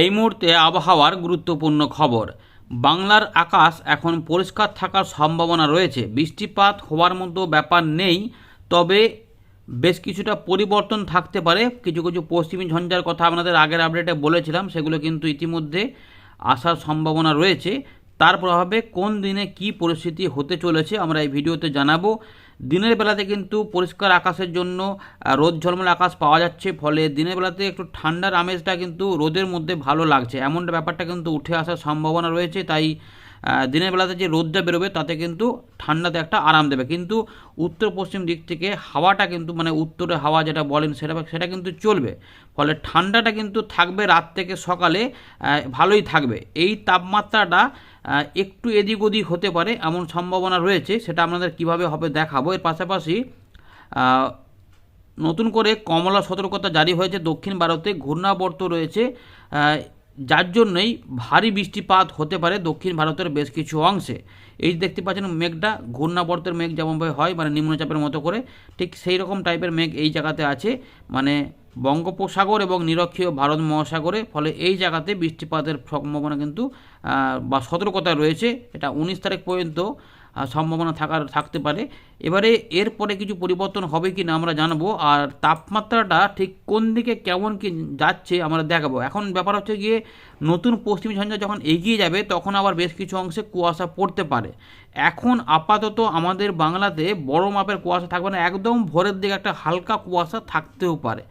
এই মুহূর্তে আবহাওয়ার গুরুত্বপূর্ণ খবর। বাংলার আকাশ এখন পরিষ্কার থাকার সম্ভাবনা রয়েছে। বৃষ্টিপাত হওয়ার মতো ব্যাপার নেই, তবে বেশ কিছুটা পরিবর্তন থাকতে পারে। কিছু কিছু পশ্চিমী ঝঞ্ঝার কথা আপনাদের আগের আপডেটে বলেছিলাম, সেগুলো কিন্তু ইতিমধ্যে আসার সম্ভাবনা রয়েছে। তার প্রভাবে কোন দিনে কি পরিস্থিতি হতে চলেছে আমরা এই ভিডিওতে জানাব। দিনের বেলাতে কিন্তু পরিষ্কার আকাশের জন্য রোদ ঝলমল আকাশ পাওয়া যাচ্ছে, ফলে দিনের বেলাতে একটু ঠান্ডার আমেজটা কিন্তু রোদের মধ্যে ভালো লাগছে। এমনটা ব্যাপারটা কিন্তু উঠে আসার সম্ভাবনা রয়েছে, তাই দিনের বেলাতে যে রোদটা বেরোবে, তাতে কিন্তু ঠান্ডাতে একটা আরাম দেবে। কিন্তু উত্তর পশ্চিম দিক থেকে হাওয়াটা কিন্তু মানে উত্তরে হাওয়া যেটা বলেন সেটা সেটা কিন্তু চলবে। ফলে ঠান্ডাটা কিন্তু থাকবে রাত থেকে সকালে ভালোই থাকবে। এই তাপমাত্রাটা একটু এদিক ওদিক হতে পারে, এমন সম্ভাবনা রয়েছে, সেটা আপনাদের কীভাবে হবে দেখাবো। এর পাশাপাশি নতুন করে কমলা সতর্কতা জারি হয়েছে দক্ষিণ ভারতে, ঘূর্ণাবর্ত রয়েছে যার জন্যই ভারী বৃষ্টিপাত হতে পারে দক্ষিণ ভারতের বেশ কিছু অংশে। এই দেখতে পাচ্ছেন মেঘটা, ঘূর্ণাবর্তের মেঘ যেমনভাবে হয় মানে নিম্নচাপের মতো করে, ঠিক সেই রকম টাইপের মেঘ এই জায়গাতে আছে। মানে বঙ্গোপসাগর এবং নিরক্ষীয় ভারত মহাসাগরে, ফলে এই জায়গাতে বৃষ্টিপাতের সম্ভাবনা কিন্তু বা সতর্কতা রয়েছে। এটা উনিশ তারিখ পর্যন্ত সম্ভাবনা থাকার, থাকতে পারে। এবারে এরপরে কিছু পরিবর্তন হবে কি না আমরা জানব। আর তাপমাত্রাটা ঠিক কোন দিকে কেমন কি যাচ্ছে আমরা দেখাবো। এখন ব্যাপার হচ্ছে গিয়ে নতুন পশ্চিমী ঝঞ্ঝা যখন এগিয়ে যাবে, তখন আবার বেশ কিছু অংশে কুয়াশা পড়তে পারে। এখন আপাতত আমাদের বাংলাতে বড় মাপের কুয়াশা থাকবে না, একদম ভোরের দিকে একটা হালকা কুয়াশা থাকতেও পারে।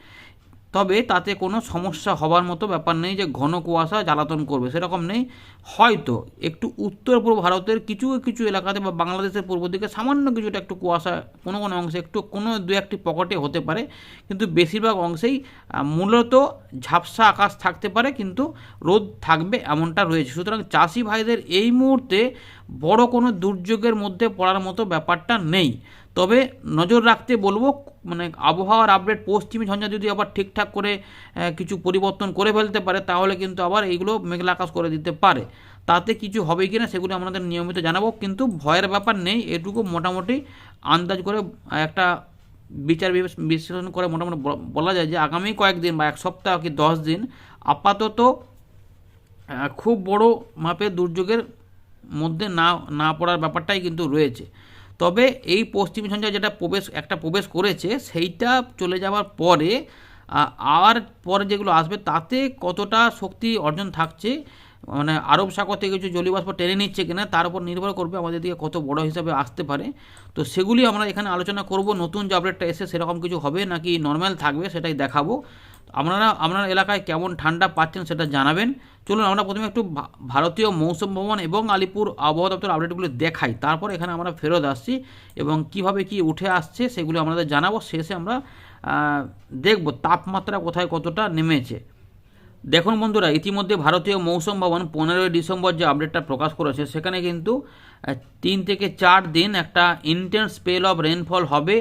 তবে তাতে কোনো সমস্যা হবার মতো ব্যাপার নেই যে ঘন কুয়াশা জ্বালাতন করবে, সেরকম নেই। হয়তো একটু উত্তর পূর্ব ভারতের কিছু কিছু এলাকাতে বা বাংলাদেশের পূর্ব দিকে সামান্য কিছুটা একটু কুয়াশা, কোনো কোনো অংশে একটু, কোনো দু একটি পকেটে হতে পারে। কিন্তু বেশিরভাগ অংশেই মূলত ঝাপসা আকাশ থাকতে পারে, কিন্তু রোদ থাকবে এমনটা রয়েছে। সুতরাং চাষি ভাইদের এই মুহূর্তে বড় কোনো দুর্যোগের মধ্যে পড়ার মতো ব্যাপারটা নেই। তবে নজর রাখতে বলব মানে আবহাওয়ার আপডেট, পশ্চিমী ঝঞ্ঝা যদি আবার ঠিকঠাক করে কিছু পরিবর্তন করে ফেলতে পারে, তাহলে কিন্তু আবার এইগুলো মেঘলা আকাশ করে দিতে পারে। তাতে কিছু হবে কি না সেগুলো আমাদের নিয়মিত জানাব, কিন্তু ভয়ের ব্যাপার নেই, এটুকু মোটামুটি আন্দাজ করে, একটা বিচার বিশ্লেষণ করে মোটামুটি বলা যায় যে আগামী কয়েকদিন বা এক সপ্তাহ কি দশ দিন আপাতত খুব বড় মাপের দুর্যোগের মধ্যে না না পড়ার ব্যাপারটাই কিন্তু রয়েছে। তবে এই পশ্চিম ঝঞ্ঝা যেটা প্রবেশ, একটা প্রবেশ করেছে, সেইটা চলে যাওয়ার পরে আর পরে যেগুলো আসবে তাতে কতটা শক্তি অর্জন থাকছে মানে আরব সাগর থেকে কিছু জলীয়বাষ্প টেনে নিচ্ছে কিনা, তার উপর নির্ভর করবে আমাদের দিকে কত বড় হিসাবে আসতে পারে। তো সেগুলি আমরা এখানে আলোচনা করব, নতুন যে আপডেটটা এসে সেরকম কিছু হবে নাকি নর্মাল থাকবে সেটাই দেখাবো। আপনারা, আপনার এলাকায় কেমন ঠান্ডা পাচ্ছেন সেটা জানাবেন। চলুন আমরা প্রথমে একটু ভারতীয় মৌসুম ভবন এবং আলিপুর আবহাওয়া দপ্তর আপডেটগুলো দেখাই। তারপর এখানে আমরা ফেরত আসছি এবং কীভাবে কি উঠে আসছে সেগুলো আমাদের জানাব। শেষে আমরা দেখব তাপমাত্রা কোথায় কতটা নেমেছে। দেখুন বন্ধুরা, ইতিমধ্যে ভারতীয় মৌসুম ভবন পনেরোই ডিসেম্বর যে আপডেটটা প্রকাশ করেছে, সেখানে কিন্তু তিন থেকে চার দিন একটা ইন্টেন্স স্পেল অফ রেনফল হবে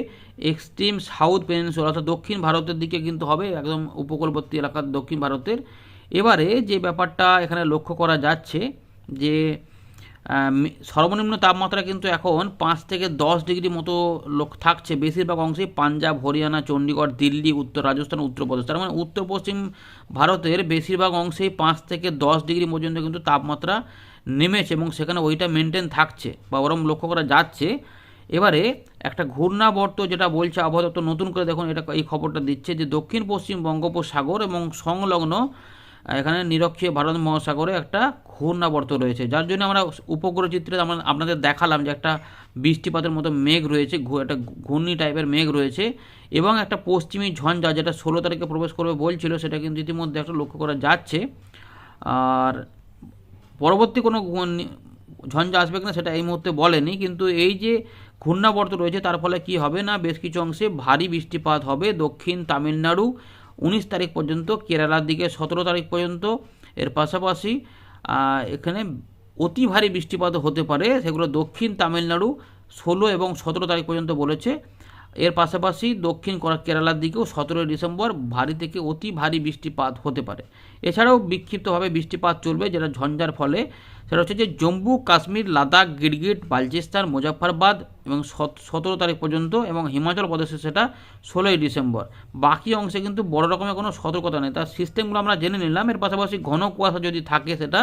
এক্সট্রিম সাউথ পেনিনসুল অর্থাৎ দক্ষিণ ভারতের দিকে কিন্তু হবে, একদম উপকূলবর্তী এলাকার দক্ষিণ ভারতের। এবারে যে ব্যাপারটা এখানে লক্ষ্য করা যাচ্ছে, যে সর্বনিম্ন তাপমাত্রা কিন্তু এখন পাঁচ থেকে দশ ডিগ্রি মতো লোক থাকছে। বেশিরভাগ অংশেই পাঞ্জাব, হরিয়ানা চণ্ডীগড় দিল্লি, উত্তর রাজস্থান উত্তরপ্রদেশ তার মানে উত্তর পশ্চিম ভারতের বেশিরভাগ অংশেই পাঁচ থেকে দশ ডিগ্রি পর্যন্ত কিন্তু তাপমাত্রা নেমেছে এবং সেখানে ওইটা মেনটেন থাকছে বা ওরম লক্ষ্য করা যাচ্ছে। এবারে একটা ঘূর্ণাবর্ত যেটা বলছে আবহাওয়া দপ্তর, নতুন করে দেখুন, এটা এই খবরটা দিচ্ছে যে দক্ষিণ পশ্চিম বঙ্গোপসাগর এবং সংলগ্ন এখানে নিরক্ষীয় ভারত মহাসাগরে একটা ঘূর্ণাবর্ত রয়েছে। যার জন্য আমরা উপগ্রহ চিত্রে আমরা আপনাদের দেখালাম যে একটা বৃষ্টিপাতের মতো মেঘ রয়েছে একটা ঘূর্ণি টাইপের মেঘ রয়েছে এবং একটা পশ্চিমী ঝঞ্ঝা যেটা ষোলো তারিখে প্রবেশ করবে বলছিল, সেটা কিন্তু ইতিমধ্যে একটা লক্ষ্য করা যাচ্ছে। আর পরবর্তী কোনো ঝঞ্ঝা আসবে কিনা সেটা এই মুহূর্তে বলেনি, কিন্তু এই যে ঘূর্ণাবর্ত রয়েছে তার ফলে কি হবে না, বেশ কিছু অংশে ভারী বৃষ্টিপাত হবে। দক্ষিণ তামিলনাড়ু উনিশ তারিখ পর্যন্ত, কেরালার দিকে সতেরো তারিখ পর্যন্ত, এর পাশাপাশি এখানে অতি ভারী বৃষ্টিপাত হতে পারে, সেগুলো দক্ষিণ তামিলনাড়ু ষোলো এবং সতেরো তারিখ পর্যন্ত বলেছে। এর পাশাপাশি দক্ষিণ কেরালার দিকেও সতেরোই ডিসেম্বর ভারী থেকে অতি ভারী বৃষ্টিপাত হতে পারে। এছাড়াও বিক্ষিপ্তভাবে বৃষ্টিপাত চলবে, যেটা ঝঞ্ঝার ফলে। সেটা হচ্ছে যে জম্মু, কাশ্মীর, লাদাখ, গিরগিট, বালচিস্তান মুজাফরবাদ এবং সতেরো তারিখ পর্যন্ত এবং হিমাচল প্রদেশে সেটা ষোলোই ডিসেম্বর। বাকি অংশে কিন্তু বড় রকমের কোনো সতর্কতা নেই। তার সিস্টেমগুলো আমরা জেনে নিলাম। এর পাশাপাশি ঘন কুয়াশা যদি থাকে সেটা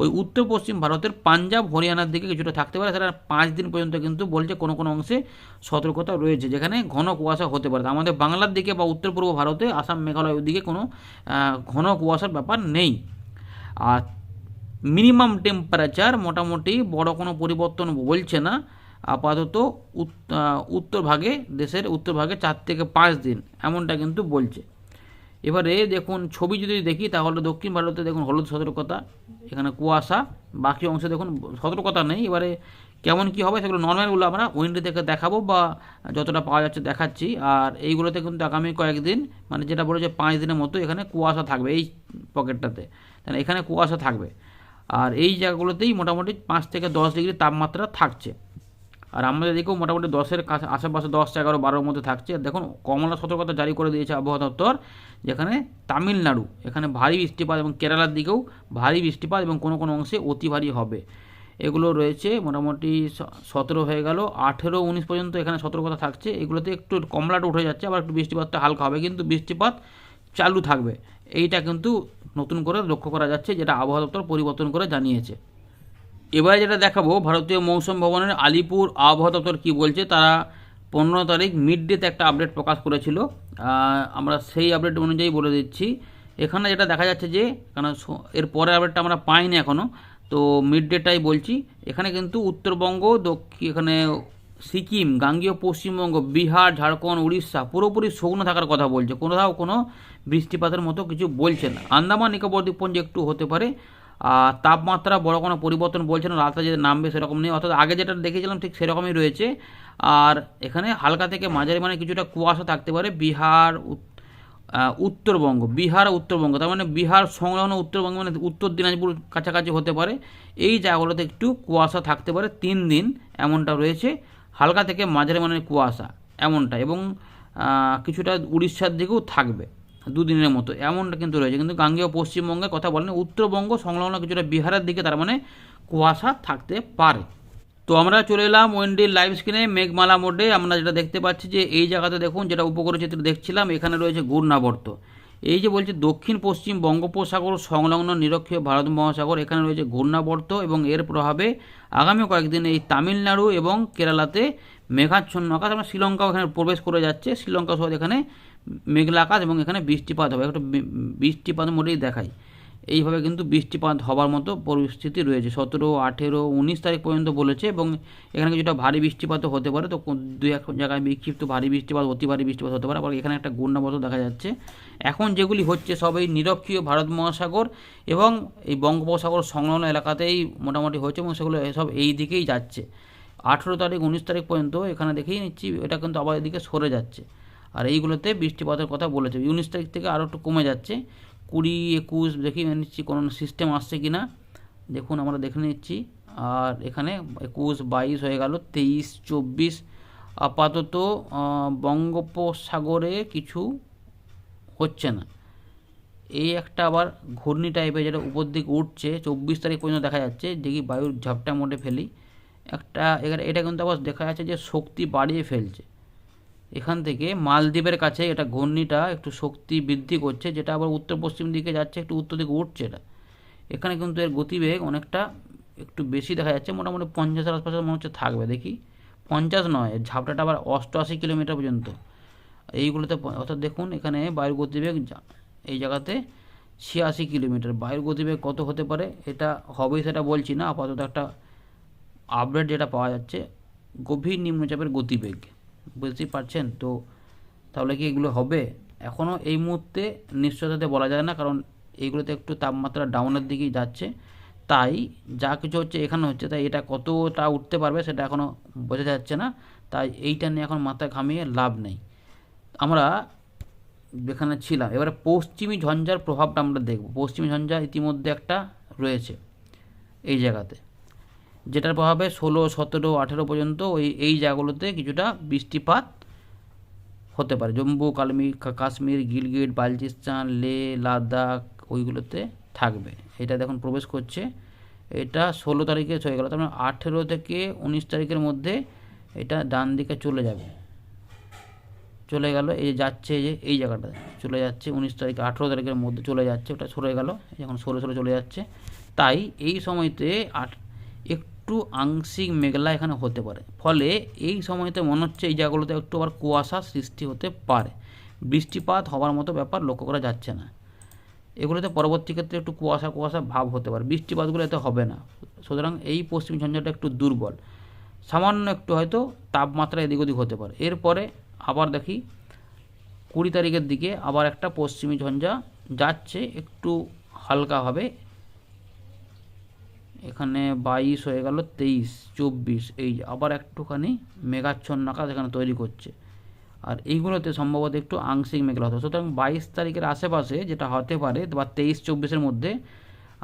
ওই উত্তর পশ্চিম ভারতের পাঞ্জাব, হরিয়ানার দিকে কিছুটা থাকতে পারে। সেটা পাঁচ দিন পর্যন্ত কিন্তু বলছে কোনো কোনো অংশে সতর্কতা রয়েছে, যেখানে ঘন কুয়াশা হতে পারে। আমাদের বাংলার দিকে বা উত্তর পূর্ব ভারতে, আসাম মেঘালয়ের দিকে কোনো ঘন কুয়াশার ব্যাপার নেই। আর মিনিমাম টেম্পারেচার মোটামুটি বড় কোনো পরিবর্তন বলছে না। আপাতত উত্তর ভাগে, দেশের উত্তর ভাগে চার থেকে পাঁচ দিন, এমনটা কিন্তু বলছে। এবারে দেখুন, ছবি যদি দেখি, তাহলে দক্ষিণ ভারতে দেখুন হলুদ সতর্কতা, এখানে কুয়াশা, বাকি অংশে দেখুন সতর্কতা নেই। এবারে কেমন কি হবে সেগুলো নর্মালগুলো আমরা উইন্ডো থেকে দেখাবো বা যতটা পাওয়া যাচ্ছে দেখাচ্ছি। আর এইগুলোতে কিন্তু আগামী কয়েকদিন মানে যেটা বলেছে পাঁচ দিনের মতো এখানে কুয়াশা থাকবে এই পকেটটাতে। তাহলে এখানে কুয়াশা থাকবে। আর এই জায়গাগুলোতেই মোটামুটি পাঁচ থেকে দশ ডিগ্রি তাপমাত্রা থাকছে। আর আমাদের দিকেও মোটামুটি দশের কাছে আশেপাশে দশ এগারো, বারোর মধ্যে থাকছে। দেখুন, কমলা সতর্কতা জারি করে দিয়েছে আবহাওয়া দপ্তর, যেখানে তামিলনাড়ু, এখানে ভারী বৃষ্টিপাত এবং কেরালার দিকেও ভারী বৃষ্টিপাত এবং কোনো কোনো অংশে অতি ভারী হবে। এগুলো রয়েছে মোটামুটি সতেরো হয়ে গেল, আঠেরো, উনিশ পর্যন্ত এখানে সতর্কতা থাকছে। এগুলোতে একটু কমলাটা উঠে যাচ্ছে, আবার একটু বৃষ্টিপাতটা হালকা হবে, কিন্তু বৃষ্টিপাত চালু থাকবে। এইটা কিন্তু নতুন করে লক্ষ্য করা যাচ্ছে, যেটা আবহাওয়া দপ্তর পরিবর্তন করে জানিয়েছে। এবারে যেটা দেখাবো, ভারতীয় মৌসুম ভবনের আলিপুর আবহাওয়া দপ্তর কী বলছে, তারা পনেরো তারিখ মিড ডেতে একটা আপডেট প্রকাশ করেছিল। আমরা সেই আপডেট অনুযায়ী বলে দিচ্ছি। এখানে যেটা দেখা যাচ্ছে যে কারণ এর পরের আপডেটটা আমরা পাইনি এখনও তো মিড ডেটাই বলছি। এখানে কিন্তু উত্তরবঙ্গ, দক্ষিণ, এখানে সিকিম, গাঙ্গীয় পশ্চিমবঙ্গ, বিহার, ঝাড়খণ্ড, উড়িষ্যা পুরোপুরি শুকনো থাকার কথা বলছে। কোথাও কোনো বৃষ্টিপাতের মতো কিছু বলছে না। আন্দামান, নিকোবর দ্বীপপুঞ্জে একটু হতে পারে। আর তাপমাত্রা বড় কোনো পরিবর্তন বলছে না রাতে যে নামবে সেরকম নেই। অর্থাৎ আগে যেটা দেখেছিলাম ঠিক সেরকমই রয়েছে। আর এখানে হালকা থেকে মাঝারি মানে কিছুটা কুয়াশা থাকতে পারে বিহার উত্তরবঙ্গ বিহার উত্তরবঙ্গ। তার মানে বিহার সংলগ্ন উত্তরবঙ্গ মানে উত্তর দিনাজপুর কাছাকাছি হতে পারে। এই জায়গাগুলোতে একটু কুয়াশা থাকতে পারে তিন দিন, এমনটা রয়েছে। হালকা থেকে মাঝারি মানে কুয়াশা, এমনটা। এবং কিছুটা উড়িষ্যার দিকেও থাকবে দুদিনের মতো, এমনটা কিন্তু রয়েছে। কিন্তু গাঙ্গেয় পশ্চিমবঙ্গের কথা বলেন, উত্তরবঙ্গ সংলগ্ন কিছুটা বিহারের দিকে তার মানে কুয়াশা থাকতে পারে। তো আমরা চলে এলাম ওয়েন্ডির লাইভ স্ক্রিনে, মেঘমালা মোডে। আমরা যেটা দেখতে পাচ্ছি যে এই জায়গাতে দেখুন, যেটা উপকূল চিত্র দেখছিলাম, এখানে রয়েছে ঘূর্ণাবর্ত। এই যে বলছে দক্ষিণ, পশ্চিম বঙ্গোপসাগর সংলগ্ন নিরক্ষীয় ভারত মহাসাগর, এখানে রয়েছে ঘূর্ণাবর্ত এবং এর প্রভাবে আগামী কয়েকদিন এই তামিলনাড়ু এবং কেরালাতে মেঘাচ্ছন্ন আকাশ এবং শ্রীলঙ্কাও এখানে প্রবেশ করে যাচ্ছে। শ্রীলঙ্কা সহ এখানে মেঘলা আকাশ এবং এখানে বৃষ্টিপাত হবে। একটু বৃষ্টিপাত মোটেই দেখায়। এইভাবে কিন্তু বৃষ্টিপাত হবার মতো পরিস্থিতি রয়েছে। সতেরো, আঠেরো, উনিশ তারিখ পর্যন্ত বলেছে এবং এখানে কিছুটা ভারী বৃষ্টিপাতও হতে পারে। তো দুই এক জায়গায় বিক্ষিপ্ত ভারী বৃষ্টিপাত, অতি ভারী বৃষ্টিপাত হতে পারে। আবার এখানে একটা ঘূর্ণাবর্ত দেখা যাচ্ছে। এখন যেগুলি হচ্ছে সব এই নিরক্ষীয় ভারত মহাসাগর এবং এই বঙ্গোপসাগর সংলগ্ন এলাকাতেই মোটামুটি হচ্ছে এবং সেগুলো সব এই দিকেই যাচ্ছে। আঠেরো তারিখ, উনিশ তারিখ পর্যন্ত এখানে দেখেই নিচ্ছি, এটা কিন্তু আবার এদিকে সরে যাচ্ছে। আর এইগুলোতে বৃষ্টিপাতের কথা বলেছে। উনিশ তারিখ থেকে আরও একটু কমে যাচ্ছে। কুড়ি, একুশ, দেখে দেখি নিচ্ছি কোনো সিস্টেম আসছে কি না দেখুন, আমরা দেখে নিচ্ছি। আর এখানে একুশ, বাইশ হয়ে গেল, তেইশ, চব্বিশ। আপাতত বঙ্গোপসাগরে কিছু হচ্ছে না। এই একটা আবার ঘূর্ণি টাইপের যেটা উপর দিকে উঠছে, চব্বিশ তারিখ পর্যন্ত দেখা যাচ্ছে। দেখি, বায়ুর ঝাপটা মোটে ফেলি। একটা, এখানে, এটা কিন্তু আবার দেখা যাচ্ছে যে শক্তি বাড়িয়ে ফেলছে। এখান থেকে মালদ্বীপের কাছে এটা ঘূর্ণিটা একটু শক্তি বৃদ্ধি করছে, যেটা আবার উত্তর পশ্চিম দিকে যাচ্ছে, একটু উত্তর দিকে উঠছে এটা। এখানে কিন্তু এর গতিবেগ অনেকটা একটু বেশি দেখা যাচ্ছে, মোটামুটি পঞ্চাশের আশপাশে মনে হচ্ছে থাকবে। দেখি, পঞ্চাশ নয় ঝাপটাটা আবার অষ্টআশি কিলোমিটার পর্যন্ত। এইগুলোতে অর্থাৎ দেখুন, এখানে বায়ুর গতিবেগ এই জায়গাতে ছিয়াশি কিলোমিটার। বায়ুর গতিবেগ কত হতে পারে, এটা হবেই সেটা বলছি না। আপাতত একটা আপডেট যেটা পাওয়া যাচ্ছে, গভীর নিম্নচাপের গতিবেগ। বুঝতেই পারছেন? তো তাহলে কি এগুলো হবে? এখনও এই মুহূর্তে নিশ্চয়তাতে বলা যায় না, কারণ এইগুলোতে একটু তাপমাত্রা ডাউনের দিকেই যাচ্ছে। তাই যা কিছু হচ্ছে এখানে হচ্ছে, তাই এটা কতটা উঠতে পারবে সেটা এখনও বোঝা যাচ্ছে না। তাই এইটা নিয়ে এখন মাথা ঘামিয়ে লাভ নেই। আমরা যেখানে ছিলাম, এবারে পশ্চিমী ঝঞ্ঝার প্রভাবটা আমরা দেখব। পশ্চিমী ঝঞ্ঝা ইতিমধ্যে একটা রয়েছে এই জায়গাতে। যেটার প্রভাবে ষোলো, সতেরো, আঠেরো পর্যন্ত ওই, এই জায়গাগুলোতে কিছুটা বৃষ্টিপাত হতে পারে। জম্মু, কালমি কাশ্মীর, গিলগিট, বালচিস্তান, লে, লাদাখ ওইগুলোতে থাকবে। এটা দেখুন প্রবেশ করছে। এটা ষোলো তারিখে হয়ে গেল। তার মানে আঠেরো থেকে উনিশ তারিখের মধ্যে এটা ডান দিকে চলে যাবে। চলে গেল, এই যাচ্ছে যে, এই জায়গাটা চলে যাচ্ছে, উনিশ তারিখ, আঠেরো তারিখের মধ্যে চলে যাচ্ছে, ওটা সরে গেল এখন সরে সরে চলে যাচ্ছে। তাই এই সময়তে আট, একটু আংশিক মেঘলা এখানে হতে পারে। ফলে এই সময়তে মনে হচ্ছে এই জায়গাগুলোতে একটু আবার কুয়াশা সৃষ্টি হতে পারে। বৃষ্টিপাত হওয়ার মতো ব্যাপার লক্ষ্য করা যাচ্ছে না। এগুলোতে পরবর্তী ক্ষেত্রে একটু কুয়াশা কুয়াশা ভাব হতে পারে। বৃষ্টিপাতগুলো এতে হবে না। সুতরাং এই পশ্চিম ঝঞ্ঝাটা একটু দুর্বল। সামান্য একটু হয়তো তাপমাত্রা এদিক ওদিক হতে পারে। এরপরে আবার দেখি কুড়ি তারিখের দিকে আবার একটা পশ্চিমী ঝঞ্ঝা যাচ্ছে। একটু হালকাভাবে এখানে বাইশ হয়ে গেল তেইশ, চব্বিশ। এই আবার একটুখানি মেঘাচ্ছন্ন আকাশ এখানে তৈরি করছে। আর এইগুলোতে সম্ভবত একটু আংশিক মেঘলা হতো সুতরাং বাইশ তারিখের আশেপাশে যেটা হতে পারে, বা তেইশ, চব্বিশের মধ্যে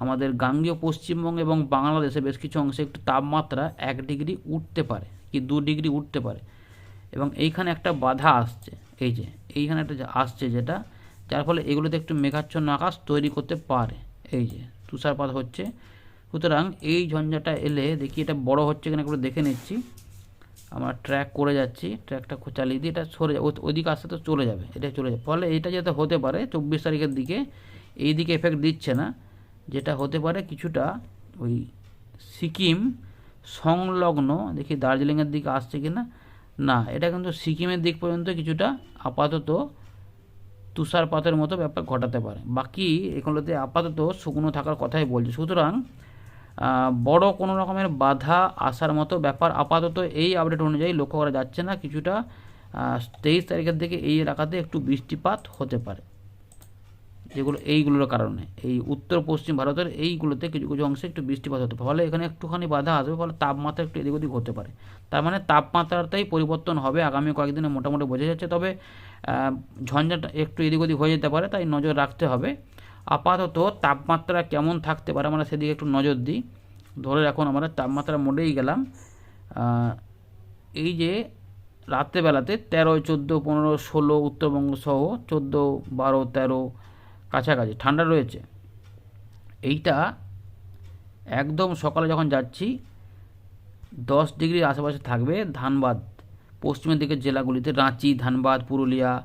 আমাদের গাঙ্গীয়, পশ্চিমবঙ্গ এবং বাংলাদেশে বেশ কিছু অংশে একটু তাপমাত্রা এক ডিগ্রি উঠতে পারে কি দু ডিগ্রি উঠতে পারে। এবং এইখানে একটা বাধা আসছে, এই যে এইখানে একটা আসছে যেটা, যার ফলে এগুলোতে একটু মেঘাচ্ছন্ন আকাশ তৈরি করতে পারে। এই যে তুষারপাত হচ্ছে। সুতরাং এই ঝঞ্ঝাটা এলে দেখি এটা বড় হচ্ছে কিনা একটু দেখে নিচ্ছি। আমরা ট্র্যাক করে যাচ্ছি ট্র্যাকটা চালিয়ে দিয়ে এটা সরে ওইদিকে আসতে তো চলে যাবে, এটা চলে যাবে। ফলে এটা যাতে হতে পারে, চব্বিশ তারিখের দিকে এই দিকে এফেক্ট দিচ্ছে না। যেটা হতে পারে কিছুটা ওই সিকিম সংলগ্ন, দেখি দার্জিলিংয়ের দিকে আসছে কি না না, এটা কিন্তু সিকিমের দিক পর্যন্ত কিছুটা আপাতত তুষারপাতের মতো ব্যাপার ঘটাতে পারে। বাকি এগুলোতে আপাতত শুকনো থাকার কথাই বলছে। সুতরাং বড় কোনো রকমের বাধা আসার মতো ব্যাপার আপাতত এই আপডেট অনুযায়ী লক্ষ্য করা যাচ্ছে না। কিছুটা তেইশ তারিখের দিকে এই এলাকাতে একটু বৃষ্টিপাত হতে পারে। যেগুলো, এইগুলোর কারণে। এই উত্তর, পশ্চিম ভারতের এইগুলোতে কিছু কিছু অংশে একটু বৃষ্টিপাত হতে পারে। ফলে এখানে একটুখানি বাধা আসবে, ফলে তাপমাত্রা একটু এদিক ওদিক হতে পারে। তার মানে তাপমাত্রাটাই পরিবর্তন হবে আগামী কয়েকদিনে মোটামুটি বোঝা যাচ্ছে। তবে ঝঞ্ঝাটা একটু এদিক ওদিক হয়ে যেতে পারে, তাই নজর রাখতে হবে। আপাতত তাপমাত্রা কেমন থাকতে পারে আমরা সেদিকে একটু নজর দিই। ধরে রাখুন আমরা তাপমাত্রা মোটেই গেলাম। এই যে রাত্রেবেলাতে তেরো, চোদ্দ, পনেরো, ষোলো উত্তরবঙ্গ সহ চোদ্দ, বারো, তেরো কাছাকাছি ঠান্ডা রয়েছে। এইটা একদম সকালে যখন যাচ্ছি, দশ ডিগ্রির আশেপাশে থাকবে ধানবাদ। পশ্চিমের দিকের জেলাগুলিতে রাঁচি, ধানবাদ, পুরুলিয়া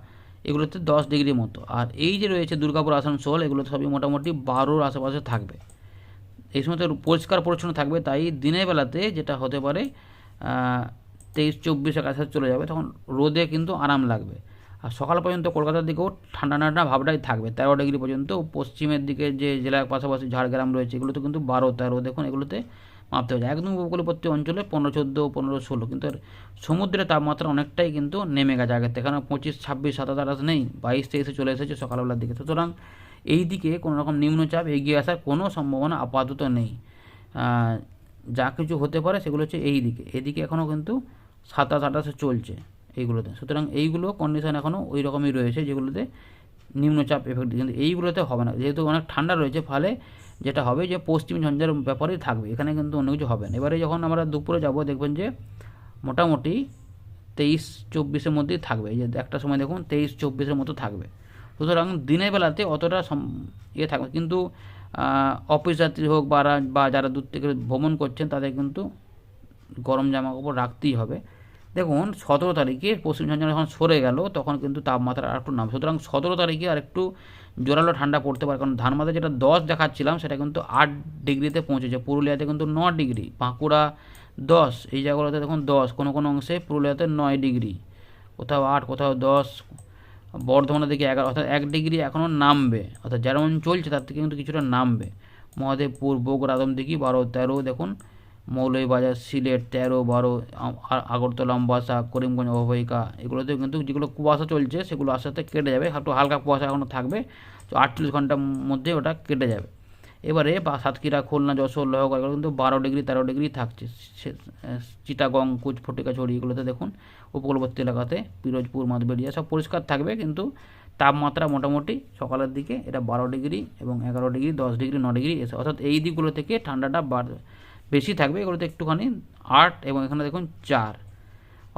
এগুলোতে দশ ডিগ্রি মতো। আর এই যে রয়েছে দুর্গাপুর, আসানসোল, এগুলো সবই মোটামুটি বারোর আশেপাশে থাকবে। এই সময় পরিষ্কার পরিচ্ছন্ন থাকবে, তাই দিনের বেলাতে যেটা হতে পারে তেইশ চব্বিশের কাছাকাছি চলে যাবে, তখন রোদে কিন্তু আরাম লাগবে। আর সকাল পর্যন্ত কলকাতার দিকেও ঠান্ডা ঠান্ডা ভাবটাই থাকবে। তেরো ডিগ্রি পর্যন্ত, পশ্চিমের দিকে যে জেলার পাশাপাশি ঝাড়গ্রাম রয়েছে, এগুলোতে কিন্তু বারো তেরো দেখুন এগুলোতে মাপতে হবে একদম উপকূলবর্তী অঞ্চলে পনেরো চোদ্দ, পনেরো ষোলো, কিন্তু সমুদ্রের তাপমাত্রা অনেকটাই কিন্তু নেমে গেছে আগের থেকে। কারণ পঁচিশ, ছাব্বিশ, সাতাশ আঠাশ নেই, বাইশ, তেইশে চলে এসেছে সকালবেলার দিকে। সুতরাং এই দিকে কোনো রকম নিম্নচাপ এগিয়ে আসার কোনো সম্ভাবনা আপাতত নেই। যা কিছু হতে পারে সেগুলো হচ্ছে এই দিকে। এদিকে এখনও কিন্তু সাতাশ, আঠাশে চলছে এইগুলোতে। সুতরাং এইগুলো কন্ডিশন এখনও ওই রকমই রয়েছে যেগুলোতে নিম্নচাপ এফেক্ট কিন্তু এইগুলোতে হবে না। যেহেতু অনেক ঠান্ডা রয়েছে, ফলে যেটা হবে যে পশ্চিম ঝঞ্ঝার ব্যাপারেই থাকবে, এখানে কিন্তু অন্য কিছু হবে না। এবারে যখন আমরা দুপুরে যাব, দেখবেন যে মোটামুটি তেইশ চব্বিশের মধ্যেই থাকবে। এই যে একটা সময় দেখুন, তেইশ চব্বিশের মতো থাকবে। সুতরাং দিনের বেলাতে অতটা ইয়ে থাকবে কিন্তু অফিস যাত্রী হোক বা বা যারা দূর থেকে ভ্রমণ করছেন, তাদের কিন্তু গরম জামা কাপড় রাখতেই হবে। দেখুন, সতেরো তারিখে পশ্চিম ঝঞ্ঝা যখন সরে গেল, তখন কিন্তু তাপমাত্রা আর একটু নাম সুতরাং সতেরো তারিখে আর একটু জোরালো ঠান্ডা পড়তে পারে। কারণ ধানবাদে যেটা দশ দেখাচ্ছিলাম, সেটা কিন্তু আট ডিগ্রিতে পৌঁছেছে। পুরুলিয়াতে কিন্তু ন ডিগ্রি, বাঁকুড়া দশ, এই জায়গাগুলোতে দেখুন দশ, কোনো কোনো অংশে পুরুলিয়াতে নয় ডিগ্রি। কোথাও আট, কোথাও দশ, বর্ধমানের দিকে এগারো, অর্থাৎ এক ডিগ্রি এখনও নামবে। অর্থাৎ যেমন চলছে, তার থেকে কিন্তু কিছুটা নামবে। মহাদেবপুর, বগুড়া দিঘি বারো, তেরো দেখুন মৌলভীবাজার, সিলেট, তেরো, বারো আগরতলা আমবাসা করিমগঞ্জ, অববাহিকা এগুলোতে কিন্তু যেগুলো কুয়াশা চলছে সেগুলো আস্তে আস্তে কেটে যাবে। একটু হালকা কুয়াশা এখনও থাকবে। তো আটচল্লিশ ঘণ্টার মধ্যে ওটা কেটে যাবে। এবারে বা সাতক্ষীরা, খুলনা, যশোর লহগড় এগুলো কিন্তু বারো ডিগ্রি, তেরো ডিগ্রি থাকছে। চিটাগং কুচ ফটিকাছড়ি এগুলোতে দেখুন, উপকূলবর্তী এলাকাতে, পিরোজপুর মাদবেড়িয়া সব পরিষ্কার থাকবে, কিন্তু তাপমাত্রা মোটামুটি সকালের দিকে এটা বারো ডিগ্রি এবং এগারো ডিগ্রি, দশ ডিগ্রি, ন ডিগ্রি এসে, অর্থাৎ এই দিকগুলো থেকে ঠান্ডাটা বাড়বে। বেশি থাকবে, এগুলোতে একটুখানি আট এবং এখানে দেখুন চার।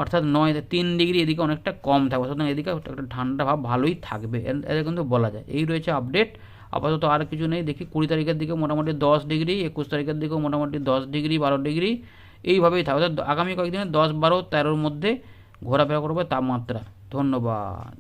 অর্থাৎ নয় তিন ডিগ্রি এদিকে অনেকটা কম থাকবে সুতরাং এদিকে একটা ঠান্ডা ভাব ভালোই থাকবে এটা কিন্তু বলা যায়। এই রয়েছে আপডেট আপাতত আর কিছু নেই, দেখি কুড়ি তারিখের দিকে মোটামুটি দশ ডিগ্রি, একুশ তারিখের দিকেও মোটামুটি দশ ডিগ্রি, বারো ডিগ্রি, এইভাবেই থাকবে। অর্থাৎ আগামী কয়েকদিনে দশ বারো তেরোর মধ্যে ঘোরাফেরা করবে তাপমাত্রা। ধন্যবাদ।